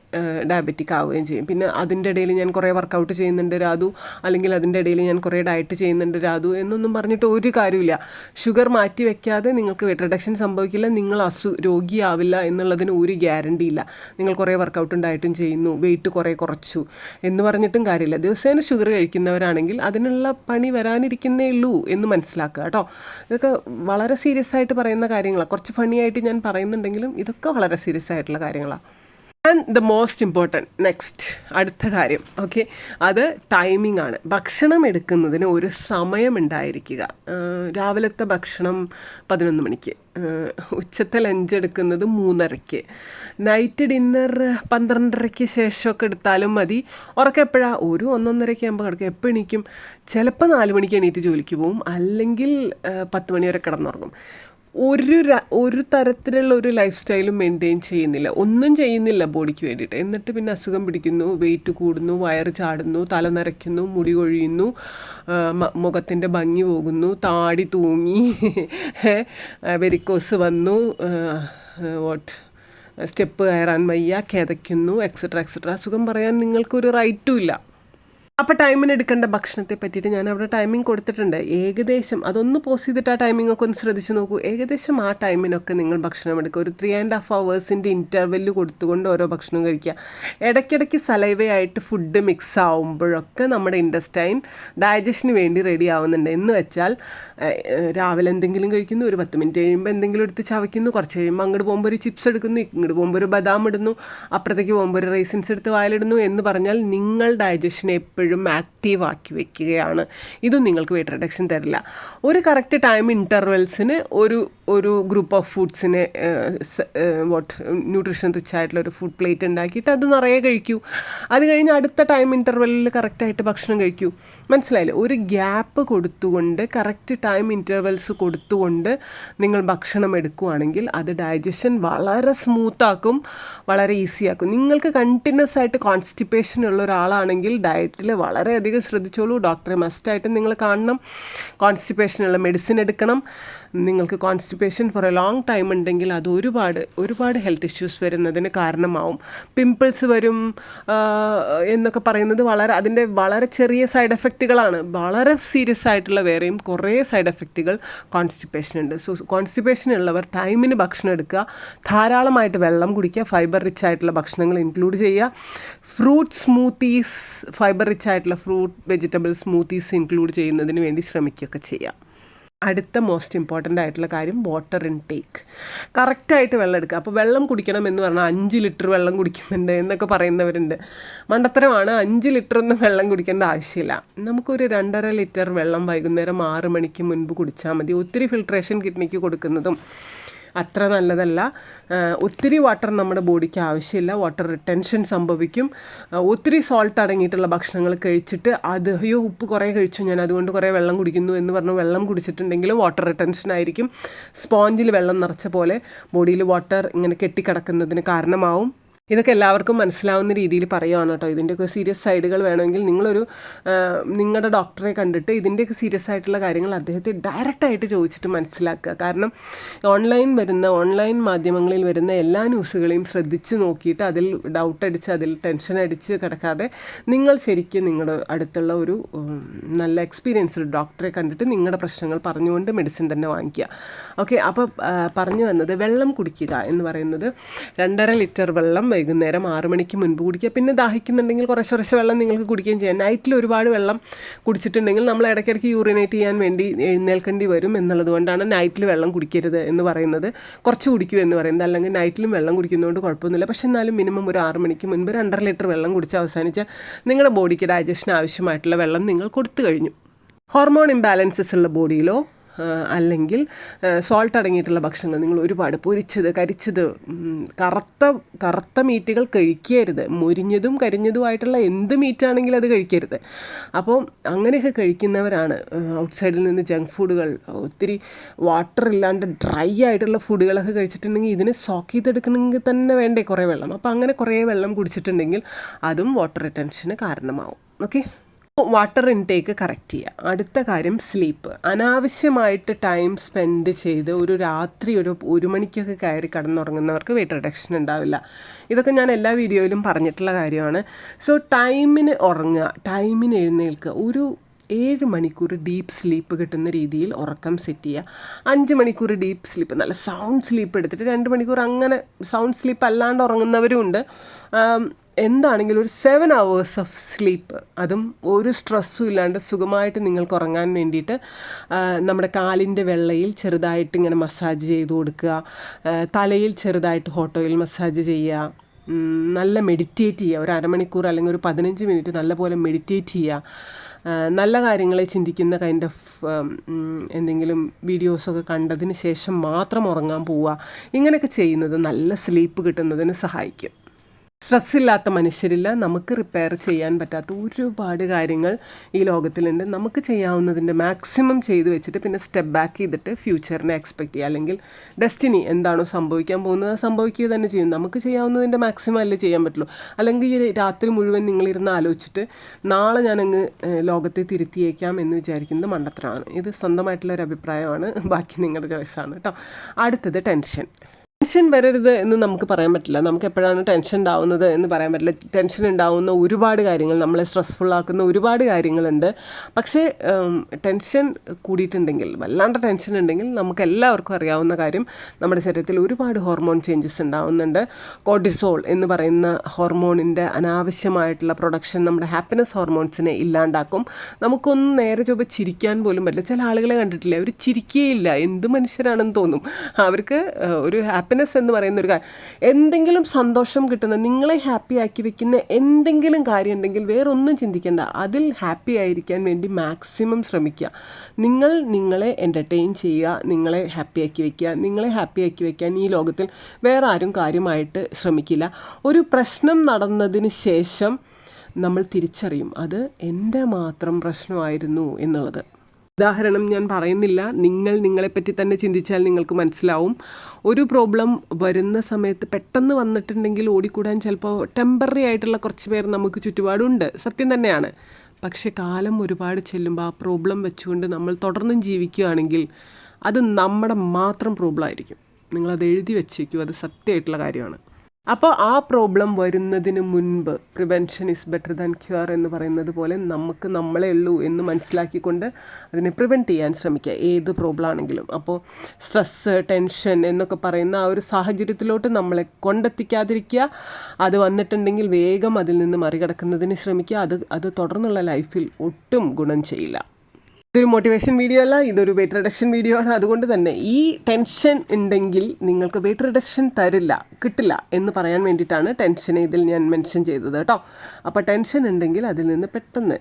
ഡയബറ്റിക് ആവുകയും ചെയ്യും. പിന്നെ അതിന്റെ ഇടയിൽ ഞാൻ കുറേ വർക്കൗട്ട് ചെയ്യുന്നുണ്ട് രാതു അല്ലെങ്കിൽ അതിന്റെ ഇടയിൽ ഞാൻ കുറേ ഡയറ്റ് ചെയ്യുന്നുണ്ട് രാതു എന്നൊന്നും പറഞ്ഞിട്ട് ഒരു കാര്യമില്ല ഷുഗർ മാറ്റി വെക്കാതെ നിങ്ങൾക്ക് വെയിറ്റ് റിഡക്ഷൻ സംഭവിക്കില്ല. നിങ്ങൾ അസു രോഗിയാവില്ല എന്നുള്ളതിന് ഒരു ഗ്യാരണ്ടി ഇല്ല. നിങ്ങൾ കുറേ വർക്കൗട്ടും ഡയറ്റും ചെയ്യുന്നു വെയിറ്റ് കുറേ കുറച്ചു എന്ന് പറഞ്ഞിട്ടും കാര്യമില്ല. ദിവസേന ഷുഗർ കഴിക്കുന്നവരാണെങ്കിൽ അതിനുള്ള പണി വരാനിരിക്കുന്നേ ഉള്ളൂ എന്ന് മനസ്സിലാക്കുക കേട്ടോ. ഇതൊക്കെ വളരെ സീരിയസ് ആയിട്ട് പറയുന്ന കാര്യങ്ങളാണ് കുറച്ച് ഫണിയായിട്ട് ഞാൻ പറയുന്നുണ്ടെങ്കിലും ഇതൊക്കെ വളരെ സീരിയസ് ആയിട്ടുള്ള കാര്യങ്ങളാണ് and the most important next അടുത്ത കാര്യം. ഓക്കെ അത് ടൈമിംഗ് ആണ്. ഭക്ഷണം എടുക്കുന്നതിന് ഒരു സമയം ഉണ്ടായിരിക്കുക. രാവിലത്തെ ഭക്ഷണം പതിനൊന്ന് മണിക്ക്. ഉച്ചത്തെ ലഞ്ച് എടുക്കുന്നത് മൂന്നരയ്ക്ക്. നൈറ്റ് ഡിന്നർ പന്ത്രണ്ടരയ്ക്ക് ശേഷമൊക്കെ എടുത്താലും മതി. ഉറക്കം എപ്പോഴാണ് ഒരു ഒന്നൊന്നരയ്ക്ക് ആകുമ്പോൾ കിടക്കും. എപ്പോൾ എണീക്കും? ചിലപ്പോൾ നാല് മണിക്ക് എണീറ്റ് ജോലിക്ക് പോകും. അല്ലെങ്കിൽ പത്ത് മണി വരെ കിടന്നുറങ്ങും. ഒരു ഒരു തരത്തിലുള്ള ഒരു ലൈഫ് സ്റ്റൈലും മെയിന്റെയിൻ ചെയ്യുന്നില്ല. ഒന്നും ചെയ്യുന്നില്ല ബോഡിക്ക് വേണ്ടിയിട്ട്. എന്നിട്ട് പിന്നെ അസുഖം പിടിക്കുന്നു വെയിറ്റ് കൂടുന്നു വയറ് ചാടുന്നു തല നിറയ്ക്കുന്നു മുടി കൊഴിയുന്നു മുഖത്തിന്റെ ഭംഗി പോകുന്നു താടി തൂങ്ങി വെരിക്കോസ് വന്നു വാട്ട് സ്റ്റെപ്പ് കയറാൻ വയ്യ കിതയ്ക്കുന്നു എക്സെട്ര എക്സെട്ര അസുഖം പറയാൻ നിങ്ങൾക്കൊരു റൈറ്റും ഇല്ല. അപ്പോൾ ടൈമിന് എടുക്കേണ്ട ഭക്ഷണത്തെ പറ്റിയിട്ട് ഞാൻ അവിടെ ടൈമിംഗ് കൊടുത്തിട്ടുണ്ട്. ഏകദേശം അതൊന്ന് പോസ് ചെയ്തിട്ട് ആ ടൈമിംഗ് ഒക്കെ ഒന്ന് ശ്രദ്ധിച്ച് നോക്കൂ. ഏകദേശം ആ ടൈമിനൊക്കെ നിങ്ങൾ ഭക്ഷണം എടുക്കുക. ഒരു ത്രീ ആൻഡ് ഹാഫ് അവേഴ്സിന്റെ ഇന്റർവെല്ല് കൊടുത്തുകൊണ്ട് ഓരോ ഭക്ഷണം കഴിക്കുക. ഇടയ്ക്കിടയ്ക്ക് സലൈവയായിട്ട് ഫുഡ് മിക്സ് ആവുമ്പോഴൊക്കെ നമ്മുടെ ഇൻഡസ്റ്റൈൻ ഡൈജഷന് വേണ്ടി റെഡി ആവുന്നുണ്ട്. എന്ന് വെച്ചാൽ രാവിലെ എന്തെങ്കിലും കഴിക്കുന്നു ഒരു പത്ത് മിനിറ്റ് കഴിയുമ്പോൾ എന്തെങ്കിലും എടുത്ത് ചവയ്ക്കുന്നു കുറച്ച് കഴിയുമ്പോൾ അങ്ങോട്ട് പോകുമ്പോൾ ഒരു ചിപ്സ് എടുക്കുന്നു ഇങ്ങോട്ട് പോകുമ്പോൾ ഒരു ബദാം ഇടുന്നു അപ്പുറത്തേക്ക് പോകുമ്പോൾ ഒരു റൈസിൻസ് എടുത്ത് വായിലിടുന്നു എന്ന് പറഞ്ഞാൽ നിങ്ങൾ ഡൈജഷനെ എപ്പോഴും ആക്റ്റീവ് ആക്കി വെക്കുകയാണ്. ഇതും നിങ്ങൾക്ക് വെയിറ്റ് റിഡക്ഷൻ തരില്ല. ഒരു കറക്റ്റ് ടൈം ഇന്റർവെൽസിന് ഒരു ഒരു ഗ്രൂപ്പ് ഓഫ് ഫുഡ്സിനെ വാട്ട് ന്യൂട്രീഷൻ റിച്ച് ആയിട്ടുള്ള ഒരു ഫുഡ് പ്ലേറ്റ് ഉണ്ടാക്കിയിട്ട് അത് നിറയെ കഴിക്കൂ. അത് കഴിഞ്ഞ് അടുത്ത ടൈം ഇന്റർവെല്ലിൽ കറക്റ്റായിട്ട് ഭക്ഷണം കഴിക്കൂ. മനസ്സിലായില്ലേ? ഒരു ഗ്യാപ്പ് കൊടുത്തുകൊണ്ട് കറക്റ്റ് ടൈം ഇന്റർവെൽസ് കൊടുത്തുകൊണ്ട് നിങ്ങൾ ഭക്ഷണം എടുക്കുകയാണെങ്കിൽ അത് ഡൈജഷൻ വളരെ സ്മൂത്താക്കും വളരെ ഈസിയാക്കും നിങ്ങൾക്ക് കണ്ടിന്യൂസ് ആയിട്ട് കോൺസ്റ്റിപ്പേഷൻ ഉള്ള ഒരാളാണെങ്കിൽ ഡയറ്റിൽ വളരെയധികം ശ്രദ്ധിച്ചോളൂ. ഡോക്ടറെ മസ്റ്റായിട്ട് നിങ്ങൾ കാണണം. കോൺസ്റ്റിപ്പേഷനുള്ള മെഡിസിൻ എടുക്കണം. നിങ്ങൾക്ക് constipation for a long time ഉണ്ടെങ്കിൽ അത് ഒരുപാട് ഒരുപാട് ഹെൽത്ത് ഇഷ്യൂസ് വരുന്നതിന് കാരണമാവും. പിമ്പിൾസ് വരും എന്നൊക്കെ പറയുന്നത് വളരെ അതിന്റെ വളരെ ചെറിയ സൈഡ് എഫക്റ്റുകളാണ് വളരെ സീരിയസ് ആയിട്ടുള്ള വേറെയും കുറേ സൈഡ് എഫക്റ്റുകൾ കോൺസ്റ്റിപ്പേഷൻ ഉണ്ട്. സോ കോൺസ്റ്റിപ്പേഷൻ ഉള്ളവർ ടൈമിന് ഭക്ഷണം എടുക്കുക ധാരാളമായിട്ട് വെള്ളം കുടിക്കുക ഫൈബർ റിച്ച് ആയിട്ടുള്ള ഭക്ഷണങ്ങൾ ഇൻക്ലൂഡ് ചെയ്യുക. ഫ്രൂട്ട് സ്മൂത്തീസ് ഫൈബർ റിച്ച് ആയിട്ടുള്ള ഫ്രൂട്ട് വെജിറ്റബിൾ സ്മൂത്തീസ് ഇൻക്ലൂഡ് ചെയ്യുന്നതിന് വേണ്ടി ശ്രമിക്കുകയൊക്കെ ചെയ്യുക. അടുത്ത മോസ്റ്റ് ഇമ്പോർട്ടന്റ് ആയിട്ടുള്ള കാര്യം വാട്ടർ ഇൻടേക്ക് കറക്റ്റായിട്ട് വെള്ളം എടുക്കുക. അപ്പോൾ വെള്ളം കുടിക്കണം എന്ന് പറഞ്ഞാൽ അഞ്ച് ലിറ്റർ വെള്ളം കുടിക്കുന്നുണ്ട് എന്നൊക്കെ പറയുന്നവരുണ്ട്. മണ്ടത്തരമാണ് അഞ്ച് ലിറ്റർ ഒന്നും വെള്ളം കുടിക്കേണ്ട ആവശ്യമില്ല. നമുക്കൊരു രണ്ടര ലിറ്റർ വെള്ളം വൈകുന്നേരം ആറ് മണിക്ക് മുൻപ് കുടിച്ചാൽ മതി. ഒത്തിരി ഫിൽട്രേഷൻ കിഡ്നിക്ക് കൊടുക്കുന്നതും അത്ര നല്ലതല്ല. ഒത്തിരി വാട്ടർ നമ്മുടെ ബോഡിക്ക് ആവശ്യമില്ല. വാട്ടർ റിട്ടൻഷൻ സംഭവിക്കും. ഒത്തിരി സോൾട്ട് അടങ്ങിയിട്ടുള്ള ഭക്ഷണങ്ങൾ കഴിച്ചിട്ട് അത് അയ്യോ ഉപ്പ് കുറേ കഴിച്ചു. ഞാൻ അതുകൊണ്ട് കുറേ വെള്ളം കുടിക്കുന്നു എന്ന് പറഞ്ഞ് വെള്ളം കുടിച്ചിട്ടുണ്ടെങ്കിൽ വാട്ടർ റിട്ടൻഷൻ ആയിരിക്കും. സ്പോഞ്ചിൽ വെള്ളം നിറച്ച പോലെ ബോഡിയിൽ വാട്ടർ ഇങ്ങനെ കെട്ടിക്കിടക്കുന്നതിന് കാരണമാവും. ഇതൊക്കെ എല്ലാവർക്കും മനസ്സിലാവുന്ന രീതിയിൽ പറയുകയാണ് കേട്ടോ. ഇതിന്റെയൊക്കെ സീരിയസ് സൈഡുകൾ വേണമെങ്കിൽ നിങ്ങളൊരു നിങ്ങളുടെ ഡോക്ടറെ കണ്ടിട്ട് ഇതിന്റെയൊക്കെ സീരിയസ് ആയിട്ടുള്ള കാര്യങ്ങൾ അദ്ദേഹത്തെ ഡയറക്റ്റായിട്ട് ചോദിച്ചിട്ട് മനസ്സിലാക്കുക. കാരണം ഓൺലൈൻ വരുന്ന ഓൺലൈൻ മാധ്യമങ്ങളിൽ വരുന്ന എല്ലാ ന്യൂസുകളെയും ശ്രദ്ധിച്ച് നോക്കിയിട്ട് അതിൽ ഡൗട്ട് അടിച്ച് അതിൽ ടെൻഷൻ അടിച്ച് കിടക്കാതെ നിങ്ങൾ ശരിക്കും നിങ്ങളുടെ അടുത്തുള്ള ഒരു നല്ല എക്സ്പീരിയൻസ്ഡ് ഡോക്ടറെ കണ്ടിട്ട് നിങ്ങളുടെ പ്രശ്നങ്ങൾ പറഞ്ഞുകൊണ്ട് മെഡിസിൻ തന്നെ വാങ്ങിക്കുക. ഓക്കെ അപ്പോൾ പറഞ്ഞു വന്നത് വെള്ളം കുടിക്കുക എന്ന് പറയുന്നത് രണ്ടര ലിറ്റർ വെള്ളം വൈകുന്നേരം ആറ് മണിക്ക് മുൻപ് കുടിക്കുക. പിന്നെ ദാഹിക്കുന്നുണ്ടെങ്കിൽ കുറച്ച് കുറച്ച് വെള്ളം നിങ്ങൾക്ക് കുടിക്കുകയും ചെയ്യാം. നൈറ്റിൽ ഒരുപാട് വെള്ളം കുടിച്ചിട്ടുണ്ടെങ്കിൽ നമ്മൾ ഇടയ്ക്കിടയ്ക്ക് യൂറിനേറ്റ് ചെയ്യാൻ വേണ്ടി എഴുന്നേൽക്കേണ്ടി വരും എന്നുള്ളത് കൊണ്ടാണ് നൈറ്റിൽ വെള്ളം കുടിക്കരുത് എന്ന് പറയുന്നത്. കുറച്ച് കുടിക്കൂ എന്ന് പറയുന്നത്. അല്ലെങ്കിൽ നൈറ്റിലും വെള്ളം കുടിക്കുന്നതുകൊണ്ട് കുഴപ്പമൊന്നുമില്ല. പക്ഷേ എന്നാലും മിനിമം ഒരു ആറ് മണിക്ക് മുൻപ് രണ്ടര ലിറ്റർ വെള്ളം കുടിച്ച് അവസാനിച്ചാൽ നിങ്ങളുടെ ബോഡിക്ക് ഡൈജഷൻ ആവശ്യമായിട്ടുള്ള വെള്ളം നിങ്ങൾ കൊടുത്തു കഴിഞ്ഞു. ഹോർമോൺ ഇംബാലൻസസ് ഉള്ള ബോഡിയിലോ അല്ലെങ്കിൽ സോൾട്ട് അടങ്ങിയിട്ടുള്ള ഭക്ഷണങ്ങൾ നിങ്ങൾ ഒരുപാട് പൊരിച്ചത് കരിച്ചത് കറുത്ത കറുത്ത മീറ്റുകൾ കഴിക്കരുത്. മുരിഞ്ഞതും കരിഞ്ഞതുമായിട്ടുള്ള എന്ത് മീറ്റാണെങ്കിലും അത് കഴിക്കരുത്. അപ്പോൾ അങ്ങനെയൊക്കെ കഴിക്കുന്നവരാണ് ഔട്ട്സൈഡിൽ നിന്ന് ജങ്ക് ഫുഡുകൾ ഒത്തിരി വാട്ടർ ഇല്ലാണ്ട് ഡ്രൈ ആയിട്ടുള്ള ഫുഡുകളൊക്കെ കഴിച്ചിട്ടുണ്ടെങ്കിൽ ഇതിനെ സോക്ക് ചെയ്തെടുക്കണമെങ്കിൽ തന്നെ വേണ്ടേ കുറേ വെള്ളം. അപ്പോൾ അങ്ങനെ കുറേ വെള്ളം കുടിച്ചിട്ടുണ്ടെങ്കിൽ അതും വാട്ടർ റിട്ടൻഷന് കാരണമാവും. ഓക്കെ വാട്ടർ ഇൻടേക്ക് കറക്റ്റ് ചെയ്യുക. അടുത്ത കാര്യം സ്ലീപ്പ് അനാവശ്യമായിട്ട് ടൈം സ്പെൻഡ് ചെയ്ത് ഒരു രാത്രി ഒരു ഒരു മണിക്കൊക്കെ കയറി കടന്നുറങ്ങുന്നവർക്ക് വെയിറ്റ് റിഡക്ഷൻ ഉണ്ടാവില്ല. ഇതൊക്കെ ഞാൻ എല്ലാ വീഡിയോയിലും പറഞ്ഞിട്ടുള്ള കാര്യമാണ്. സോ ടൈമിന് ഉറങ്ങുക ടൈമിന് എഴുന്നേൽക്കുക. ഒരു ഏഴ് മണിക്കൂർ ഡീപ്പ് സ്ലീപ്പ് കിട്ടുന്ന രീതിയിൽ ഉറക്കം സെറ്റ് ചെയ്യുക. അഞ്ച് മണിക്കൂർ ഡീപ്പ് സ്ലീപ്പ് നല്ല സൗണ്ട് സ്ലീപ്പ് എടുത്തിട്ട് രണ്ട് മണിക്കൂർ അങ്ങനെ സൗണ്ട് സ്ലീപ്പ് അല്ലാണ്ട് ഉറങ്ങുന്നവരും ഉണ്ട് എന്താണെങ്കിലും ഒരു സെവൻ അവേഴ്സ് ഓഫ് സ്ലീപ്പ് അതും ഒരു സ്ട്രെസ്സും ഇല്ലാണ്ട് സുഖമായിട്ട് നിങ്ങൾക്ക് ഉറങ്ങാൻ വേണ്ടിയിട്ട് നമ്മുടെ കാലിന്റെ വെള്ളയിൽ ചെറുതായിട്ട് ഇങ്ങനെ മസാജ് ചെയ്ത് കൊടുക്കുക തലയിൽ ചെറുതായിട്ട് ഹോട്ട് ഓയിൽ മസാജ് ചെയ്യുക നല്ല മെഡിറ്റേറ്റ് ചെയ്യുക ഒരു അരമണിക്കൂർ അല്ലെങ്കിൽ ഒരു പതിനഞ്ച് മിനിറ്റ് നല്ലപോലെ മെഡിറ്റേറ്റ് ചെയ്യുക നല്ല കാര്യങ്ങളെ ചിന്തിക്കുന്ന കൈൻഡ് ഓഫ് എന്തെങ്കിലും വീഡിയോസൊക്കെ കണ്ടതിന് ശേഷം മാത്രം ഉറങ്ങാൻ പോവുക ഇങ്ങനെയൊക്കെ ചെയ്യുന്നത് നല്ല സ്ലീപ്പ് കിട്ടുന്നതിന് സഹായിക്കും. സ്ട്രെസ് ഇല്ലാത്ത മനുഷ്യരില്ല. നമുക്ക് റിപ്പയർ ചെയ്യാൻ പറ്റാത്ത ഒരുപാട് കാര്യങ്ങൾ ഈ ലോകത്തിലുണ്ട്. നമുക്ക് ചെയ്യാവുന്നതിന്റെ മാക്സിമം ചെയ്ത് വെച്ചിട്ട് പിന്നെ സ്റ്റെപ്പ് ബാക്ക് ചെയ്തിട്ട് ഫ്യൂച്ചറിനെ എക്സ്പെക്റ്റ് ചെയ്യുക. അല്ലെങ്കിൽ ഡെസ്റ്റിനി എന്താണോ സംഭവിക്കാൻ പോകുന്നത് സംഭവിക്കുക തന്നെ ചെയ്യും. നമുക്ക് ചെയ്യാവുന്നതിന്റെ മാക്സിമം അല്ലേ ചെയ്യാൻ പറ്റുള്ളൂ. അല്ലെങ്കിൽ ഈ രാത്രി മുഴുവൻ നിങ്ങളിരുന്ന് ആലോചിച്ചിട്ട് നാളെ ഞാനങ്ങ് ലോകത്തെ തിരുത്തിയേക്കാം എന്ന് വിചാരിക്കുന്നത് മണ്ടത്തരമാണ്. ഇത് സ്വന്തമായിട്ടുള്ള ഒരു അഭിപ്രായമാണ്. ബാക്കി നിങ്ങളുടെ ചോയ്സാണ് കേട്ടോ അടുത്തത് ടെൻഷൻ ടെൻഷൻ വരരുത് എന്ന് നമുക്ക് പറയാൻ പറ്റില്ല. നമുക്ക് എപ്പോഴാണ് ടെൻഷൻ ഉണ്ടാവുന്നത് എന്ന് പറയാൻ പറ്റില്ല. ടെൻഷൻ ഉണ്ടാവുന്ന ഒരുപാട് കാര്യങ്ങൾ നമ്മളെ സ്ട്രെസ്ഫുൾ ആക്കുന്ന ഒരുപാട് കാര്യങ്ങളുണ്ട്. പക്ഷേ ടെൻഷൻ കൂടിയിട്ടുണ്ടെങ്കിൽ വല്ലാണ്ട് ടെൻഷൻ ഉണ്ടെങ്കിൽ നമുക്ക് എല്ലാവർക്കും അറിയാവുന്ന കാര്യം നമ്മുടെ ശരീരത്തിൽ ഒരുപാട് ഹോർമോൺ ചേഞ്ചസ് ഉണ്ടാവുന്നുണ്ട്. കോർട്ടിസോൾ എന്ന് പറയുന്ന ഹോർമോണിന്റെ അനാവശ്യമായിട്ടുള്ള പ്രൊഡക്ഷൻ നമ്മുടെ ഹാപ്പിനെസ് ഹോർമോൺസിനെ ഇല്ലാണ്ടാക്കും. നമുക്കൊന്നും നേരെ ചൊവ്വ ചിരിക്കാൻ പോലും പറ്റില്ല. ചില ആളുകളെ കണ്ടിട്ടില്ല? അവർ ചിരിക്കുകയില്ല എന്ത് മനുഷ്യരാണെന്ന് തോന്നും. അവർക്ക് ഒരു ഹാപ്പിനെസ് എന്ന് പറയുന്ന ഒരു കാര്യം. എന്തെങ്കിലും സന്തോഷം കിട്ടുന്ന നിങ്ങളെ ഹാപ്പി ആക്കി വെക്കുന്ന എന്തെങ്കിലും കാര്യം ഉണ്ടെങ്കിൽ വേറെ ഒന്നും ചിന്തിക്കേണ്ട. അതിൽ ഹാപ്പി ആയിരിക്കാൻ വേണ്ടി മാക്സിമം ശ്രമിക്കുക. നിങ്ങൾ നിങ്ങളെ എന്റർടൈൻ ചെയ്യുക നിങ്ങളെ ഹാപ്പി ആക്കി വെക്കുക. നിങ്ങളെ ഹാപ്പി ആക്കി വെക്കാൻ ഈ ലോകത്തിൽ വേറെ ആരും കാര്യമായിട്ട് ശ്രമിക്കില്ല. ഒരു പ്രശ്നം നടന്നതിന് ശേഷം നമ്മൾ തിരിച്ചറിയും അത് എന്റെ മാത്രം പ്രശ്നമായിരുന്നു എന്നുള്ളത്. ഉദാഹരണം ഞാൻ പറയുന്നില്ല. നിങ്ങൾ നിങ്ങളെപ്പറ്റി തന്നെ ചിന്തിച്ചാൽ നിങ്ങൾക്ക് മനസ്സിലാവും. ഒരു പ്രോബ്ലം വരുന്ന സമയത്ത് പെട്ടെന്ന് വന്നിട്ടുണ്ടെങ്കിൽ ഓടിക്കൂടാൻ ചിലപ്പോൾ ടെമ്പററി ആയിട്ടുള്ള കുറച്ച് പേർ നമുക്ക് ചുറ്റുപാടുണ്ട്. സത്യം തന്നെയാണ്. പക്ഷേ കാലം ഒരുപാട് ചെല്ലുമ്പോൾ ആ പ്രോബ്ലം വെച്ചുകൊണ്ട് നമ്മൾ തുടർന്നും ജീവിക്കുകയാണെങ്കിൽ അത് നമ്മുടെ മാത്രം പ്രോബ്ലം ആയിരിക്കും. നിങ്ങളത് എഴുതി വെച്ചേക്കും. അത് സത്യമായിട്ടുള്ള കാര്യമാണ്. അപ്പോൾ ആ പ്രോബ്ലം വരുന്നതിന് മുൻപ് prevention is better than cure എന്ന് പറയുന്നത് പോലെ നമുക്ക് നമ്മളെ ഉള്ളൂ എന്ന് മനസ്സിലാക്കിക്കൊണ്ട് അതിനെ പ്രിവെന്റ് ചെയ്യാൻ ശ്രമിക്കുക ഏത് പ്രോബ്ലം ആണെങ്കിലും. അപ്പോൾ സ്ട്രെസ്സ് ടെൻഷൻ എന്നൊക്കെ പറയുന്ന ആ ഒരു സാഹചര്യത്തിലോട്ട് നമ്മളെ കൊണ്ടെത്തിക്കാതിരിക്കുക അത് വന്നിട്ടുണ്ടെങ്കിൽ വേഗം അതിൽ നിന്ന് മറികടക്കുന്നതിന് ശ്രമിക്കുക അത് അത് തുടർന്നുള്ള ലൈഫിൽ ഒട്ടും ഗുണം ചെയ്യില്ല. ഇതൊരു മോട്ടിവേഷൻ വീഡിയോ അല്ല ഇതൊരു വെയിറ്റ് റിഡക്ഷൻ വീഡിയോ ആണ്. അതുകൊണ്ട് തന്നെ ഈ ടെൻഷൻ ഉണ്ടെങ്കിൽ നിങ്ങൾക്ക് വെയിറ്റ് റിഡക്ഷൻ തരില്ല കിട്ടില്ല എന്ന് പറയാൻ വേണ്ടിയിട്ടാണ് ടെൻഷനെ ഇതിൽ ഞാൻ മെൻഷൻ ചെയ്തത് കേട്ടോ. അപ്പോൾ ടെൻഷൻ ഉണ്ടെങ്കിൽ അതിൽ നിന്ന് പെട്ടെന്ന്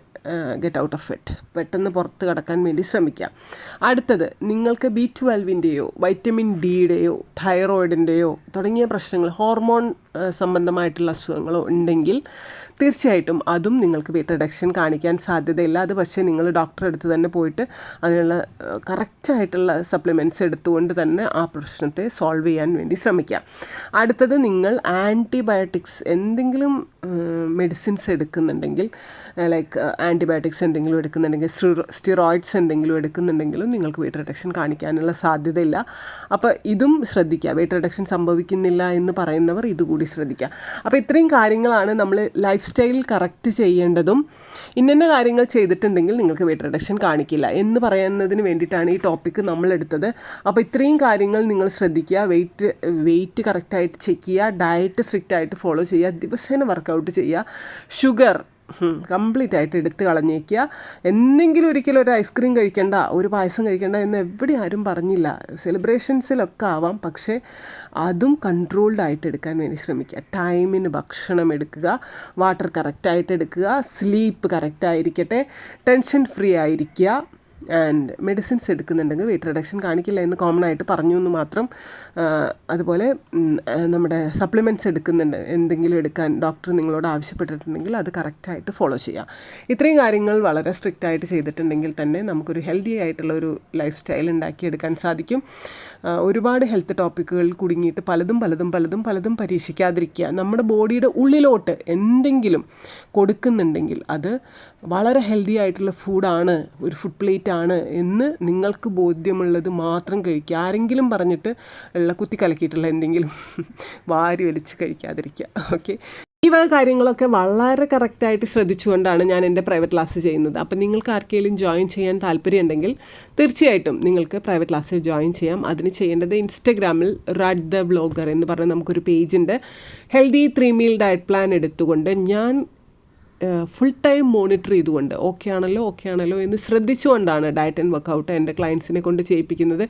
ഗെറ്റ് ഔട്ട് ഓഫ് ഇറ്റ് പെട്ടെന്ന് പുറത്ത് കടക്കാൻ വേണ്ടി ശ്രമിക്കാം. അടുത്തത് നിങ്ങൾക്ക് ബി ട്വൽവിന്റെയോ വൈറ്റമിൻ ഡിയുടെയോ തൈറോയിഡിന്റെയോ തുടങ്ങിയ പ്രശ്നങ്ങൾ ഹോർമോൺ സംബന്ധമായിട്ടുള്ള അസുഖങ്ങളോ ഉണ്ടെങ്കിൽ തീർച്ചയായിട്ടും അതും നിങ്ങൾക്ക് വെയിറ്റ് റിഡക്ഷൻ കാണിക്കാൻ സാധ്യതയില്ല. അത് പക്ഷേ നിങ്ങൾ ഡോക്ടറെ അടുത്ത് തന്നെ പോയിട്ട് അതിനുള്ള കറക്റ്റായിട്ടുള്ള സപ്ലിമെന്റ്സ് എടുത്തുകൊണ്ട് തന്നെ ആ പ്രശ്നത്തെ സോൾവ് ചെയ്യാൻ വേണ്ടി ശ്രമിക്കുക അടുത്തത് നിങ്ങൾ ആന്റിബയോട്ടിക്സ് എന്തെങ്കിലും മെഡിസിൻസ് എടുക്കുന്നുണ്ടെങ്കിൽ ലൈക്ക് ആന്റിബയോട്ടിക്സ് എന്തെങ്കിലും എടുക്കുന്നുണ്ടെങ്കിൽ സ്റ്റിറോയിഡ്സ് എന്തെങ്കിലും എടുക്കുന്നുണ്ടെങ്കിലും നിങ്ങൾക്ക് വെയിറ്റ് റിഡക്ഷൻ കാണിക്കാനുള്ള സാധ്യതയില്ല. അപ്പോൾ ഇതും ശ്രദ്ധിക്കുക. വെയിറ്റ് റിഡക്ഷൻ സംഭവിക്കുന്നില്ല എന്ന് പറയുന്നവർ ഇതുകൂടി ശ്രദ്ധിക്കുക. അപ്പോൾ ഇത്രയും കാര്യങ്ങളാണ് നമ്മൾ ലൈഫ് സ്റ്റൈൽ കറക്റ്റ് ചെയ്യേണ്ടതും. ഇന്നന്ന കാര്യങ്ങൾ ചെയ്തിട്ടുണ്ടെങ്കിൽ നിങ്ങൾക്ക് വെയിറ്റ് റിഡക്ഷൻ കാണിക്കില്ല എന്ന് പറയുന്നതിന് വേണ്ടിയിട്ടാണ് ഈ ടോപ്പിക്ക് നമ്മൾ എടുത്തത്. അപ്പോൾ ഇത്രയും കാര്യങ്ങൾ നിങ്ങൾ ശ്രദ്ധിക്കുക. വെയിറ്റ് വെയിറ്റ് കറക്റ്റായിട്ട് ചെക്ക് ചെയ്യുക. ഡയറ്റ് സ്ട്രിക്റ്റ് ആയിട്ട് ഫോളോ ചെയ്യുക. ദിവസേന വർക്കൗട്ട് ചെയ്യുക. ഷുഗർ കംപ്ലീറ്റ് ആയിട്ട് എടുത്ത് കളഞ്ഞേക്കുക. എന്തെങ്കിലും ഒരിക്കലും ഒരു ഐസ്ക്രീം കഴിക്കേണ്ട ഒരു പായസം കഴിക്കേണ്ട എന്ന് എവിടെ ആരും പറഞ്ഞില്ല. സെലിബ്രേഷൻസിലൊക്കെ ആവാം പക്ഷേ അതും കൺട്രോൾഡ് ആയിട്ട് എടുക്കാൻ വേണ്ടി ശ്രമിക്കുക. ടൈമിന് ഭക്ഷണം എടുക്കുക വാട്ടർ കറക്റ്റായിട്ട് എടുക്കുക സ്ലീപ്പ് കറക്റ്റായിരിക്കട്ടെ ടെൻഷൻ ഫ്രീ ആയിരിക്കുക. ആൻഡ് മെഡിസിൻസ് എടുക്കുന്നുണ്ടെങ്കിൽ വെയിറ്റ് റിഡക്ഷൻ കാണിക്കില്ല എന്ന് കോമൺ ആയിട്ട് പറഞ്ഞു എന്ന് മാത്രം അതുപോലെ നമ്മുടെ സപ്ലിമെന്റ്സ് എടുക്കുന്നുണ്ട്. എന്തെങ്കിലും എടുക്കാൻ ഡോക്ടർ നിങ്ങളോട് ആവശ്യപ്പെട്ടിട്ടുണ്ടെങ്കിൽ അത് കറക്റ്റായിട്ട് ഫോളോ ചെയ്യുക ഇത്രയും കാര്യങ്ങൾ വളരെ സ്ട്രിക്റ്റ് ആയിട്ട് ചെയ്തിട്ടുണ്ടെങ്കിൽ തന്നെ നമുക്കൊരു ഹെൽത്തി ആയിട്ടുള്ള ഒരു ലൈഫ് സ്റ്റൈൽ ഉണ്ടാക്കിയെടുക്കാൻ സാധിക്കും. ഒരുപാട് ഹെൽത്ത് ടോപ്പിക്കുകളിൽ കുടുങ്ങിയിട്ട് പലതും പലതും പലതും പലതും പരീക്ഷിക്കാതിരിക്കുക. നമ്മുടെ ബോഡിയുടെ ഉള്ളിലോട്ട് എന്തെങ്കിലും കൊടുക്കുന്നുണ്ടെങ്കിൽ അത് വളരെ ഹെൽത്തി ആയിട്ടുള്ള ഫുഡാണ് ഒരു ഫുഡ് പ്ലേറ്റ് ആണ് എന്ന് നിങ്ങൾക്ക് ബോധ്യമുള്ളത് മാത്രം കഴിക്കുക. ആരെങ്കിലും പറഞ്ഞിട്ട് ഉള്ള കുത്തി കലക്കിയിട്ടുള്ള എന്തെങ്കിലും വാരി വലിച്ച് കഴിക്കാതിരിക്കുക. ഓക്കെ ഈ വക കാര്യങ്ങളൊക്കെ വളരെ കറക്റ്റായിട്ട് ശ്രദ്ധിച്ചുകൊണ്ടാണ് ഞാൻ എന്റെ പ്രൈവറ്റ് ക്ലാസ് ചെയ്യുന്നത്. അപ്പം നിങ്ങൾക്ക് ആർക്കെങ്കിലും ജോയിൻ ചെയ്യാൻ താല്പര്യമുണ്ടെങ്കിൽ തീർച്ചയായിട്ടും നിങ്ങൾക്ക് പ്രൈവറ്റ് ക്ലാസ്സിൽ ജോയിൻ ചെയ്യാം. അതിന് ചെയ്യേണ്ടത് ഇൻസ്റ്റഗ്രാമിൽ റഡ് ദ ബ്ലോഗർ എന്ന് പറഞ്ഞ നമുക്കൊരു പേജുണ്ട് healthy three meal diet plan എടുത്തുകൊണ്ട് ഞാൻ ഫുൾ ടൈം മോണിറ്റർ ചെയ്തുകൊണ്ട് ഓക്കെ ആണല്ലോ ഓക്കെ ആണല്ലോ എന്ന് ശ്രദ്ധിച്ചുകൊണ്ടാണ് ഡയറ്റ് ആൻഡ് വർക്കൗട്ട് എന്റെ ക്ലയൻസിനെ കൊണ്ട് ചെയ്യിപ്പിക്കുന്നത്.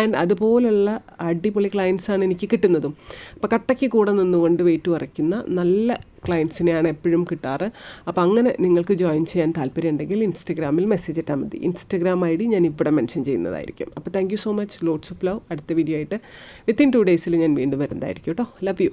ആൻഡ് അതുപോലുള്ള അടിപൊളി ക്ലയൻസാണ് എനിക്ക് കിട്ടുന്നതും. അപ്പോൾ കട്ടയ്ക്ക് കൂടെ നിന്നുകൊണ്ട് വെയിറ്റ് കുറയ്ക്കുന്ന നല്ല ക്ലയൻസിനെയാണ് എപ്പോഴും കിട്ടാറ്. അപ്പോൾ അങ്ങനെ നിങ്ങൾക്ക് ജോയിൻ ചെയ്യാൻ താല്പര്യമുണ്ടെങ്കിൽ ഇൻസ്റ്റഗ്രാമിൽ മെസ്സേജ് ഇട്ടാൽ മതി. ഇൻസ്റ്റഗ്രാം ഐ ഡി ഞാൻ ഇവിടെ മെൻഷൻ ചെയ്യുന്നതായിരിക്കും. അപ്പോൾ thank you so much loads of love അടുത്ത വീഡിയോ ആയിട്ട് വിത്തിൻ ടു ഡേയ്സിൽ ഞാൻ വീണ്ടും വരുന്നതായിരിക്കും കേട്ടോ ലവ് യു